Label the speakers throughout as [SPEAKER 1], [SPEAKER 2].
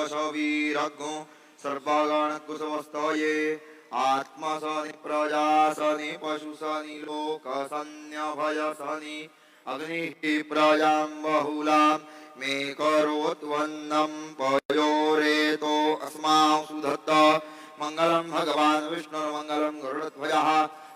[SPEAKER 1] वीरग्गो सर्वगणकुसवस्तये आत्मसनि प्रजासनि पशुसनि लोकसन्यभयसनि अग्निः प्रजां बहुलां मे करोत्वन्नं पयोरेतो अस्मां सुधत्त मङ्गलं भगवान् विष्णुर्मङ्गलं गरुडध्वजः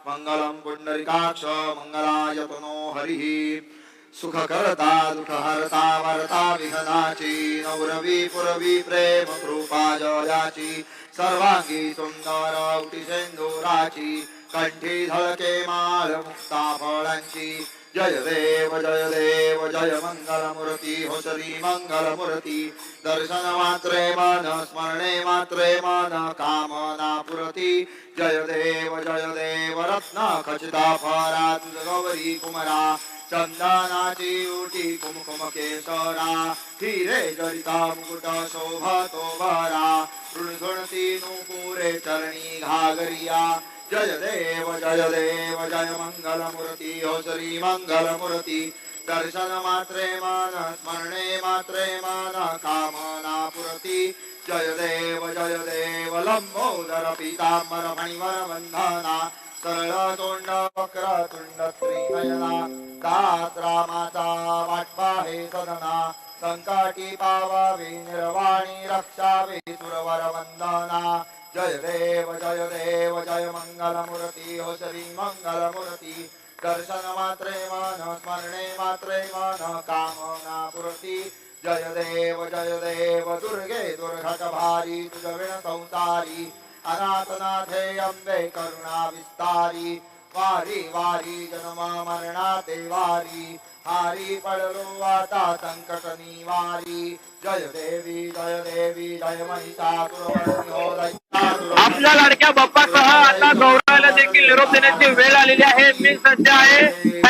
[SPEAKER 1] मङ्गलं पुण्डरिकाक्ष मङ्गलायतनो हरिः। सुखकरता दुःखहर्ता वरता विघ्नाची नवरवी पुरवी प्रेम कृपा जयाची सर्वांगी सुंदर उटी सेंदुराची कंठी धळके माल मुक्ता फळांची जय देव जय देव जय मंगलमूर्ती होसरी श्री दर्शन मात्रे मान स्मरणे मात्रे मान कामना पुरति। जय देव जय देव रत्न खचिता फरा गौरी कुमरा। चंदनाची उटी कुमकुमकेशरा धीरे जरिता मुकुट शोभतो भरा। ऋणगणती नुपुरे चरणी घागरिया। जय देव जय देव जय मंगलमूर्ती हो श्री दर्शन मात्रे मान स्मरणे मात्रे मान कामना पुरति जय देव जय देव लम्बोदर पीतांबर मणिवर वंदना। सरळ तोंड वक्र तुंड त्रिनयना। दात्रा माता वाटपा हे सदना। संकाटी पावावे निर्वाणी रक्षावे सुरवर वंदना। जय देव जय देव जय मंगलमूर्ती हो श्री मंगलमूर्ती। दर्शन मात्रे मन स्मरणे मात्रे मान कामना पुरती। जय देव जय देव दुर्गे दुर्घट भारी तुझ विण संसारी। अनाथनाथे अम्बे करुणा विस्तारी। वारी वारी जन्म मरणा ते वारी। हारी पडलो वाता संकट निवारी। जय देवी जय देवी जय महिषासुरमर्दिनी हो
[SPEAKER 2] आपल्या लाडक्या बाप्पासह आता गौरवाला देखील निरोप देण्याची वेळ आलेली आहे. मी सध्या आहे.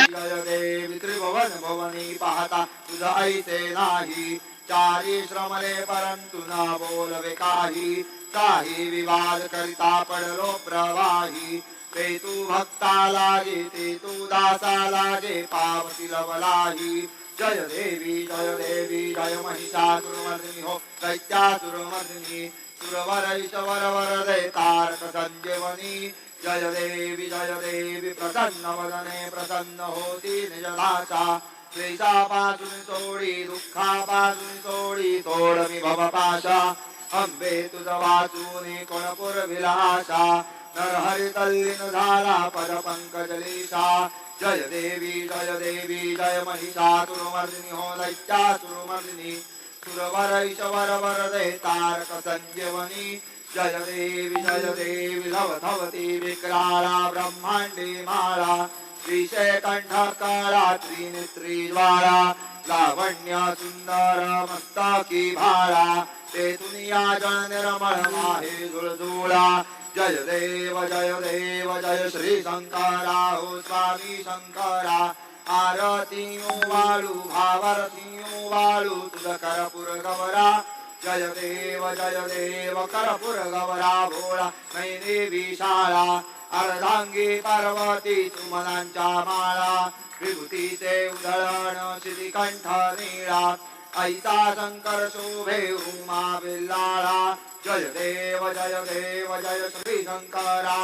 [SPEAKER 1] भवनी पाहता तुझ ऐसे नाही चारी श्रमले परंतु न बोलवे काही काही विवाद करिता पडलो प्रवाही ते तू भक्ता लागे ते तू दासा लागे पावती लवलाही जय देवी जय देवी जय महिषासुरमर्दिनी हो दैत्यासुरमर्दिनी हो. सुरवरैत वरवरदे वरदे जय देवी जय देवी प्रसन्न वदने प्रसन्न होती निजलाचा क्लेशापासून सोडी दुःखापासून सोडी सोड मी भवपाशा। अंबे तुझ वाचून कोण पुरविलाशा नरहरी तल्लीन झाला पद पंकजलीशा जय देवी जय देवी जय महिषा महिषासुरमर्दिनी हो दैत्या दैत्यासुरमर्दिनी सुरवर ईश्वर वरदे तारक संजीवनी। जय देवी जय देवी धव धवती विक्राळा ब्रह्मांडी माला। विषय कंठ लावण्य सुन्दर मस्तकी भाळा ते दुनिया जन निर्मळ माहे जुळजुळा। जय देव जय देव जय श्री शङ्करा हो स्वामी शङ्करा आरती वाळू भावारती वाळू तुझ करपुर गवरा जय देव जय देव करपुर गवरा भोळा मै देवी शाळा अर्धांगी पार्वती सुमनांच्या माळा विभूतीचे उधळण श्रीकंठ निळा ऐसा शंकर शोभे उमा बिल्लाळा जय देव जय देव जय श्री शंकरा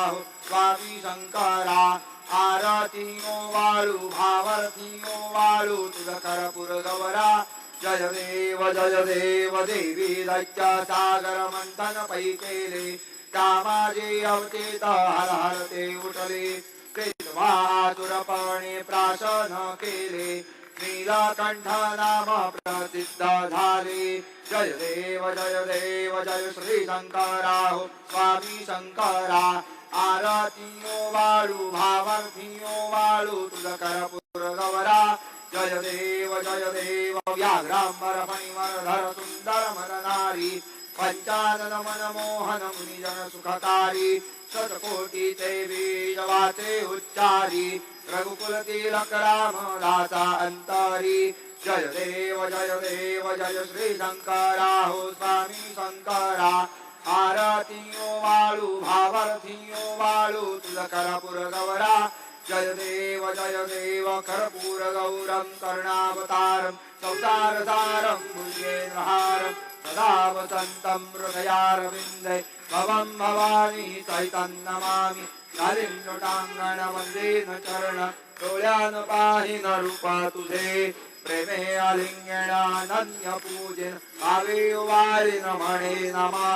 [SPEAKER 1] स्वामी शंकरा आरती वाळू भावारती वाळू तुझ गवरा जय देव जय देव देवी दैत्य सागर मंथन पै केले कामाजी अवचित हर हर ते उठले तुरपणे प्राशन केले नीलकंठ नाम प्रसिद्ध झाले जय देव जय देव जय श्री शंकरा स्वामी शंकरा आरती वाळू भावार्थी वाळू तुलकरपुर गवरा जय देव जय देव व्याघ्रांबर मणिवर धर सुंदर मननारी पंचानन मनमोहन मुनिजन सुखकारी शतकोटी ते बीज वाचे उच्चारी रघुकुल तिलक राम दाता अंतरी जय देव जय देव जय श्री शंकरा हो स्वामी शंकरा आरती वाळू भावार्थी वाळू तुझ करपुर गवरा जय देव जय देव कर्पूर गौरम कर्णावतारम संसार सारम भुजगेन्द्रहारम सदा वसन्तं हृदयारविन्दे भवं भवानी सहितं नमामि। कालिन्दटाङ्गण वन्दे न चरण डोळ्यान पाहि न रूपा तुझे। प्रेमे अलिंगणानन्य पूजन भावे वारि न म्हणे नमा।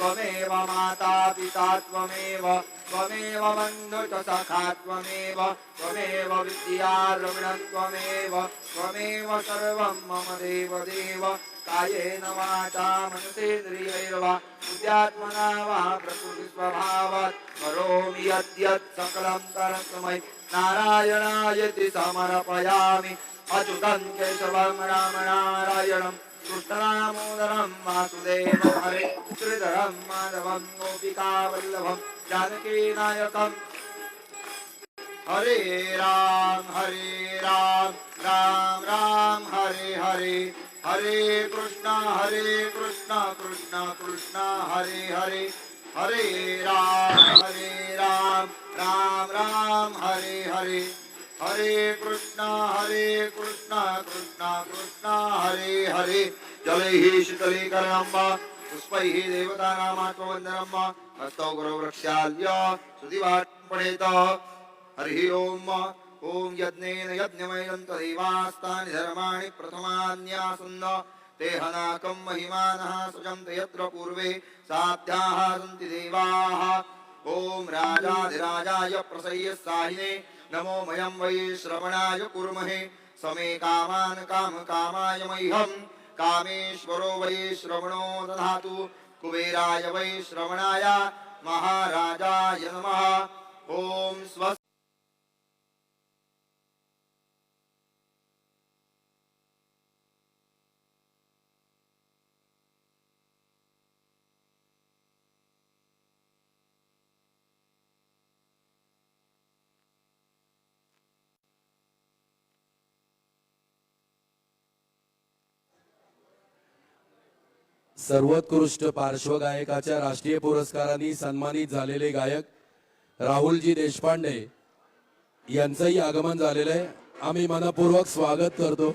[SPEAKER 1] त्वमेव माता पिता त्वमेव त्वमेव बन्धु च सखा त्वमेव त्वमेव विद्या त्वमेव त्वमेव सर्वं मम देव देव। कायेन वाचा मनसेन्द्रियैर्वा बुद्ध्यात्मना वा प्रकृतिस्वभावात्। करोमि यद्यत् सकलं तरस्मै नारायणायति समर्पयामि। अच्युतं केशवं राम नारायणं कृष्णदामोदरं वासुदेवं हरे श्रीधरं माधवं गोपिकावल्लभं जानकीनायकम् हरे राम हरे राम राम राम हरे हरे। हरे कृष्ण हरे कृष्ण कृष्ण कृष्ण हरे हरे। हरे राम हरे राम राम राम हरे हरे। हरे कृष्णा हरे कृष्णा कृष्णा कृष्णा हरे हरे। जलैः शीतलीकरणं वा पुष्पैः देवतानामात्मवन्दनं वा हस्तौ गुरुवृक्षाल्य सुधिवाट् हरिः ओम् ॐ यज्ञेन यज्ञमयं धर्माणि प्रथमान्यासन्न। ते हनाकं महिमानः सृजन्त यत्र पूर्वे साध्याः सन्ति देवाः। ॐ राजाधिराजाय प्रसह्य साहिने नमो मयं वै श्रवणाय कुर्महे समे कामान् काम कामाय मह्यं कामेश्वरो वै श्रवणो दधातु कुबेराय वै श्रवणाय महाराजाय नमः ॐ स्व
[SPEAKER 3] सर्वोत्कृष्ट पार्श्वगायकाच्या राष्ट्रीय पुरस्कारांनी सन्मानित झालेले गायक राहुलजी देशपांडे यांचंही आगमन झालेलं आहे. आम्ही मनपूर्वक स्वागत करतो.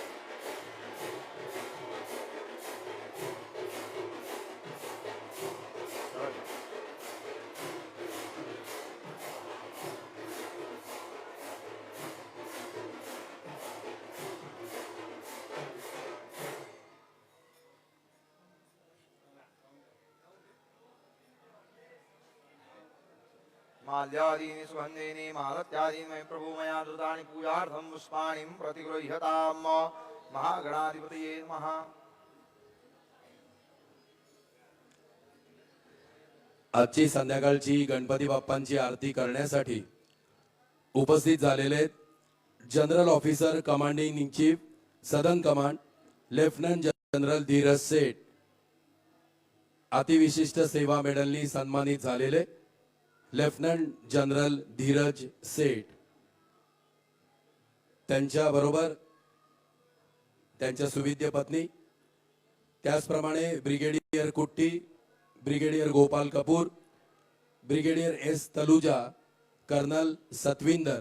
[SPEAKER 1] माल्यादीनि सुगन्धीनि मालत्यादीनि मयि प्रभु मया धृतानि पूजार्थं पुष्पाणिं प्रतिगृह्यताम्। महागणाधिपतये नमः।
[SPEAKER 3] आजची संध्याकाळची गणपती बाप्पांची आरती करण्यासाठी उपस्थित झालेले General Officer Commanding in Chief Southern Command Lieutenant General Dheeraj Seth अतिविशिष्ट सेवा मेडलनी सन्मानित झालेले लेफ्टनंट जनरल धीरज सेठ. त्यांच्याबरोबर त्यांच्या सुविद्य पत्नी त्याचप्रमाणे Brigadier Kutty Brigadier Gopal Kapoor Brigadier S Taluja Colonel Satvinder.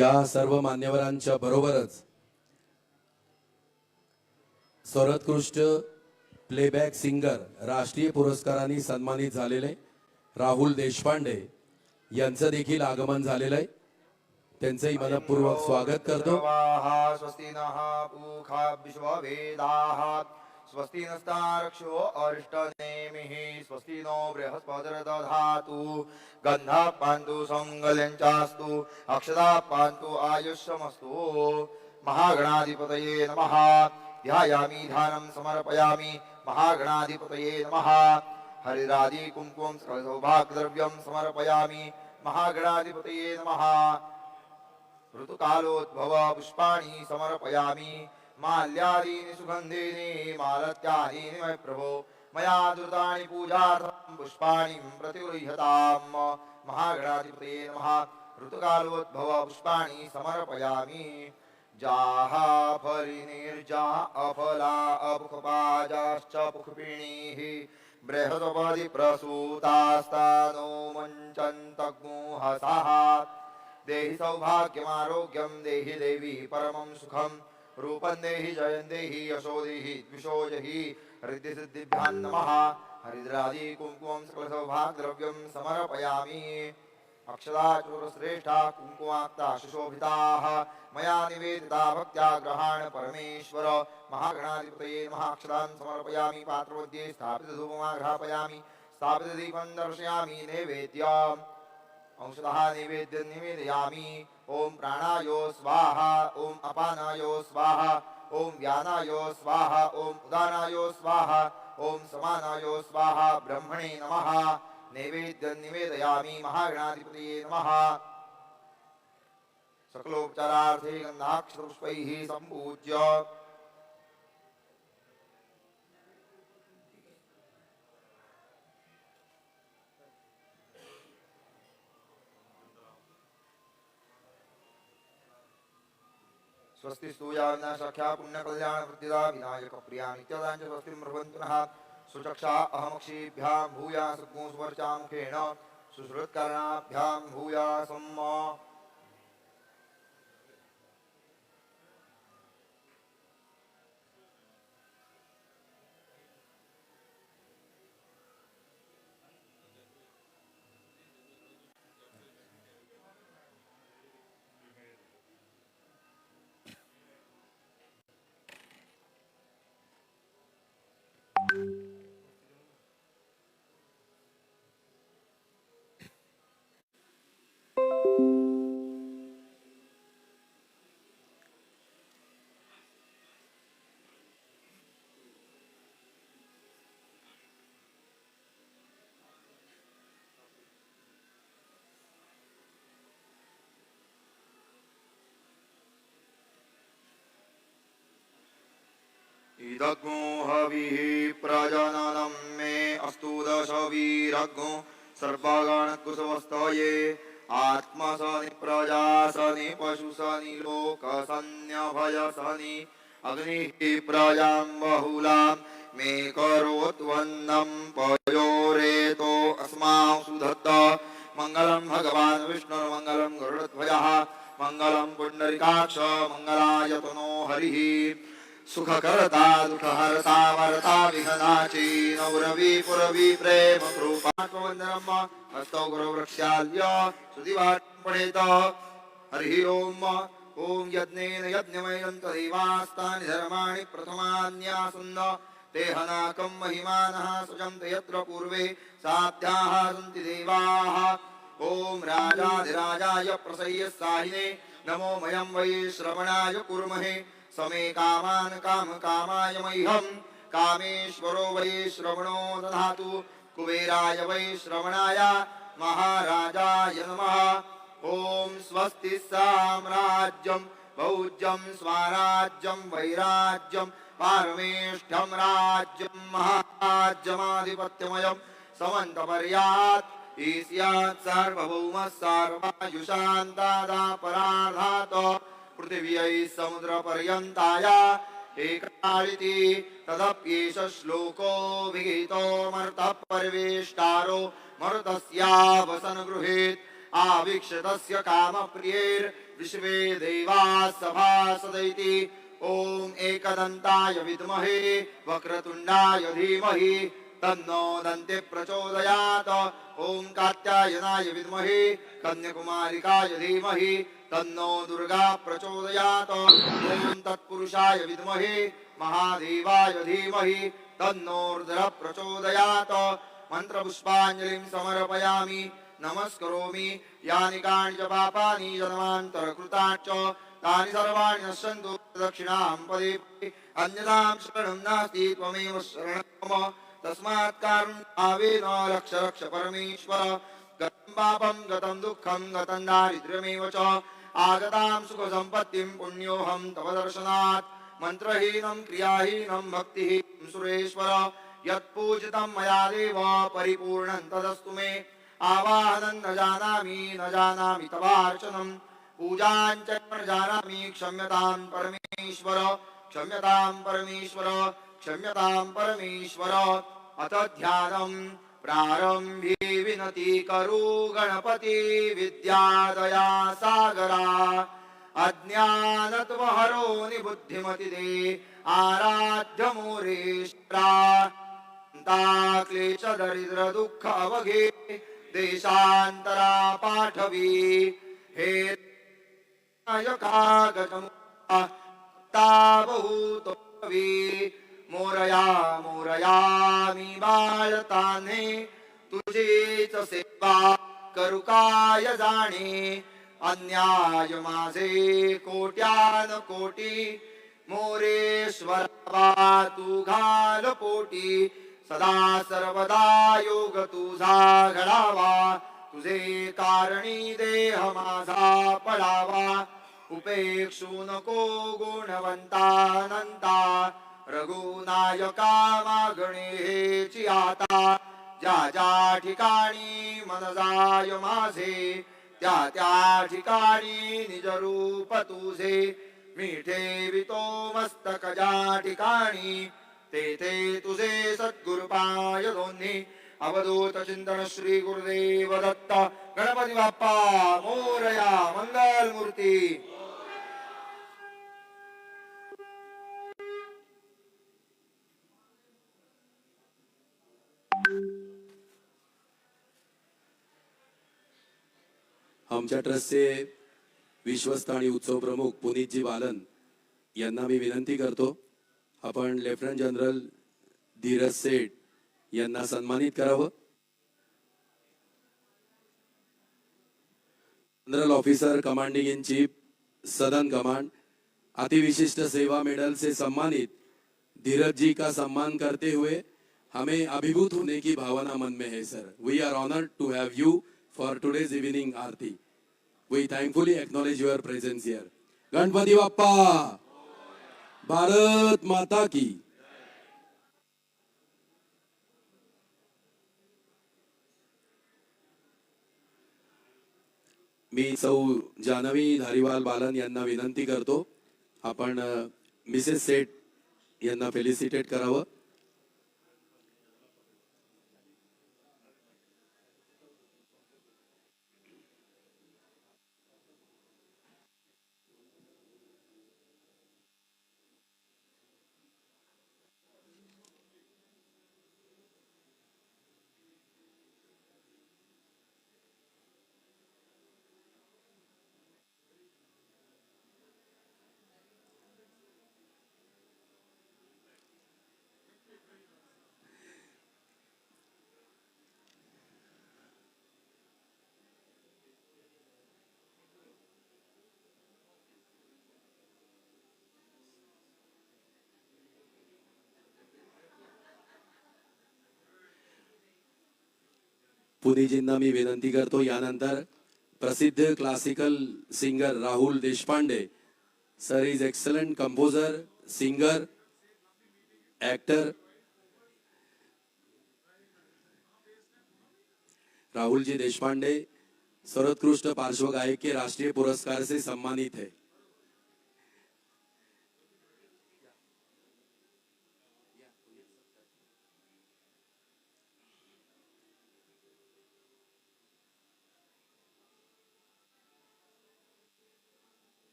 [SPEAKER 3] या सर्व मान्यवरांच्या बरोबरच सर्वोत्कृष्ट प्लेबॅक सिंगर राष्ट्रीय पुरस्काराने सन्मानित झालेले राहुल देशपांडे यांचं देखील आगमन झालेलं आहे. त्यांचंही मनपूर्वक स्वागत करतो.
[SPEAKER 1] स्वस्ति नः पूखा विश्ववेदाः स्वस्ति नस्तारक्षो अरिष्टनेमिः स्वस्ति नो बृहस्पतिर्दधातु। गन्धः पान्तु सङ्गल्यञ्चास्तु अक्षदा पान्तु आयुष्यमस्तु। महागणाधिपतये नमः। ध्यायामि ध्यानं समर्पयामि। महागणाधिपतये नमः। हरिरादि कुङ्कुमं समर्पयामि। महागणाधिपतये नमः। ऋतुकालोद्भव पुष्पाणि समर्पयामि। माल्यादीनि सुगन्धीनि मालत्यादीनि मय प्रभो। मया धृतानि पूजार्थं पुष्पाणि प्रतिगृह्यताम्। महागणाधिपते नमः। ऋतुकालोद्भव पुष्पाणि समर्पयामि। जाः फलिनिर्जा अफला अपुखपाजाश्च पुखपिणीः। बृहदपदि प्रसूतास्तानो मञ्चन्तग्मुहसः। देहि सौभाग्यमारोग्यं देहि देवी परमं सुखम्। रूपन्देहि जयन्देहि यशोदेहि द्विषोजहि हृदिसिद्धिभ्यां नमः। हरिद्रादि कुङ्कुमं सकलसौभाग्यद्रव्यं समर्पयामि। अक्षदाचूरश्रेष्ठा कुङ्कुमाक्ता सुशोभिताः मया निवेदिता भक्त्या ग्रहाण परमेश्वर। महागणाधिपतये महाक्षदान् समर्पयामि। पात्रमध्ये स्थापितधूपमाघ्रापयामि स्थापितदीपं दर्शयामि। नैवेद्यम्। अंशतः नैवेद्यं निवेदयामि। ॐ प्राणायो स्वाहा ॐ अपानायो स्वाहा ॐ व्यानायो स्वाहा ॐ उदानायो स्वाहा ॐ समानायो स्वाहा ब्रह्मणे नमः। नैवेद्यं निवेदयामि महागणाधिपतये नमः। सकलोपचारार्थे गन्धाक्षरपुष्पैः सम्पूज्य। स्वस्ति स्तूया विनाशाख्या पुण्यकल्याण वृद्धिदा विनायक प्रिया नित्यदाञ्च स्वस्ति मृभन्तुनः सुचक्षा अहमक्षीभ्यां भूया सुवर्चा मुखेन सुश्रुत्कर्णाभ्यां भूया सम्मा। इदग्मो हविः प्रजननं मे अस्तु दशवीरग्मो सर्वागणकुशवस्तये आत्मसनि प्रजासनि पशुसनि लोकसन्यभयसनि अग्निः प्रजां बहुलां। मे करोत्वन्नं पयोरेतो अस्मां सुधत्त। मङ्गलं भगवान् विष्णुर्मङ्गलं गरुडध्वजः। मङ्गलं पुण्डरिकाक्ष मङ्गलायतनो हरिः। सुखकर्ता दुःखहर्ता वरता विघ्नाची नवरवी पुरवी प्रेम कृपात्मवन्दनम् हस्तौ गुरुवृक्षाल्य सुदिवाट हरिः ओम्। ॐ यज्ञेन यज्ञमयन्तदेवास्तानि धर्माणि प्रथमान्यासन्न ते हनाकं महिमानः सृजन्त यत्र पूर्वे साध्याः सन्ति देवाः। ॐ राजाधिराजाय प्रसह्य साहिने नमो मयं वै श्रवणाय कुर्महे। समे कामान काम कामाय मह्यं कामेश्वरो वै श्रवणो दधातु। कुबेराय वै श्रवणाय महाराजाय नमः। ॐ स्वस्ति साम्राज्यं भौज्यं स्वराज्यं वैराज्यं पारमेष्ठ्यं राज्यं महाराज्यमाधिपत्यमयं समन्तपर्यात् ईस्यात् सार्वभौमः सर्वायुषान्तादापराधात्। पृथिव्यै समुद्रपर्यन्ताय एकालिति तदप्येष श्लोको विहितोऽमर्तः परिवेष्टारो मरुतस्यावसन गृहीत् आवीक्षतस्य कामप्रियैर्विश्वे देवाः सभासदैति ॐ एकदन्ताय विद्महे वक्रतुण्डाय धीमहि तन्नो दन्ते प्रचोदयात्। ॐ कात्यायनाय विद्महे कन्याकुमारिकाय धीमहि तन्नो दुर्गा प्रचोदयात्। तत्पुरुषाय विद्महे महादेवाय धीमहि। तन्नो प्रचोदयात। मन्त्रपुष्पाञ्जलिं समर्पयामि नमस्करोमि। यानि काञ्च पापानि जन्मान्तरकृतानि च तानि सर्वाणि नश्यन्तु दक्षिणां पदे अन्यतां शरणं नास्ति त्वमेव शरणं तस्मात् कारुण्यावेन रक्ष रक्ष परमेश्वर। गतं पापं गतं दुःखं गतं दारिद्र्यमेव च। आगतां सुखसम्पत्तिं पुण्योऽहं तव दर्शनात्। मन्त्रहीनं क्रियाहीनं भक्तिः सुरेश्वर। यत्पूजितं मया देव परिपूर्णं तदस्तु मे। आवाहनं न जानामि न जानामि तवार्चनं पूजाञ्च न जानामि क्षम्यतां परमेश्वर। क्षम्यतां परमेश्वर क्षम्यतां परमेश्वर। अथ ध्यानम्। प्रारंभी विनती करू गणपती विद्यादया सागरा। अज्ञानत्वहरो निबुद्धिमतिदे आराध्य मोरेश्वरा क्लेश दरिद्र दुःख अवघे देशान्तरा पाठवी। हे बहुतोवी मोरया मोरया मी बाळताने. तुझीच सेवा करू काय जाणे? अन्याय माझे कोट्यान कोटी. मोरेश्वरा तू घाल पोटी. सदा सर्वदा योग तुझा घडावा. तुझे कारणी देह माझा पडावा उपेक्षू नको गुणवंता नंता रघुनायका मागणे हेची आता. ज्या ज्या ठिकाणी मन जाय माझे त्या त्या ठिकाणी निज रूप तुझे. मी ठेवितो मस्तक ज्या ठिकाणी तेथे तुझे सद्गुरुपाय दोन्ही. अवधूत चिंतन श्री गुरुदेव दत्त. गणपती बाप्पा मोरया मंगल मूर्ती
[SPEAKER 3] आमच्या ट्रस्टचे विश्वस्त आणि उत्सव प्रमुख पुनीतजी बालन यांना मी विनंती करतो आपण लेफ्टनंट जनरल धीरज सेठ यांना सन्मानित करावं. General Officer Commanding in Chief Southern Command अतिविशिष्ट सेवा मेडल से सम्मानित धीरज जी का सम्मान करते हुए हमें अभिभूत होने की भावना मन में है sir. We are honoured to have you for today's evening aarti. We thankfully acknowledge your presence here Ganpati Bappa Bharat Mata की मी सौ जानवी धारीवाल बालन यांना विनंती करतो. आपण मिसेस सेठ यांना फेलिसिटेट करावं. पुनीजींना मी विनंती करतो यानंतर प्रसिद्ध classical singer Rahul Deshpande sir is excellent composer singer actor Rahul ji Deshpande, सर्वोत्कृष्ट पार्श्व गायक के राष्ट्रीय पुरस्कार से सम्मानित है।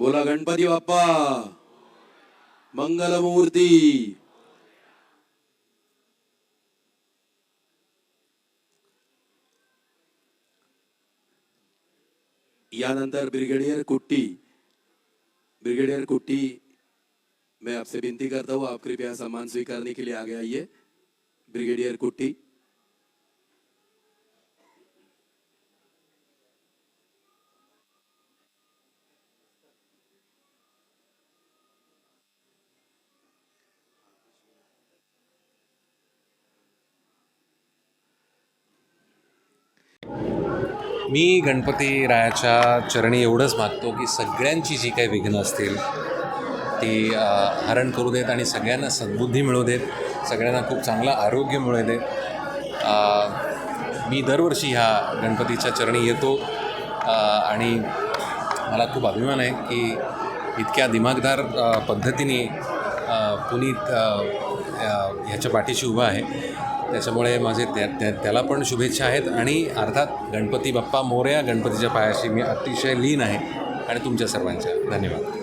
[SPEAKER 3] बोला, गणपती बाप्पा, मंगलमूर्ती. यानंतर ब्रिगेडियर कुट्टी ब्रिगेडियर कुट्टी, मैं आपसे विनती करता हूँ, आप कृपया सम्मान स्वीकारने के लिए आगे आइए। ब्रिगेडियर कुट्टी
[SPEAKER 4] मी गणपती रायाच्या चरणी एवढंच मागतो की सगळ्यांची जी काही विघ्न असतील ती हरण करू देत आणि सगळ्यांना सद्बुद्धी मिळू देत सगळ्यांना खूप चांगलं आरोग्य मिळू देत. मी दरवर्षी ह्या गणपतीच्या चरणी येतो आणि मला खूप अभिमान आहे की इतक्या दिमागदार पद्धतीने पुनीत ह्याच्या पाठीशी उभा आहे. त्याच्यामुळे माझे त्या त्या त्याला पण शुभेच्छा आहेत आणि अर्थात गणपती बाप्पा मोरया गणपतीच्या पायाशी मी अतिशय लीन आहे आणि तुमच्या सर्वांच्या. धन्यवाद.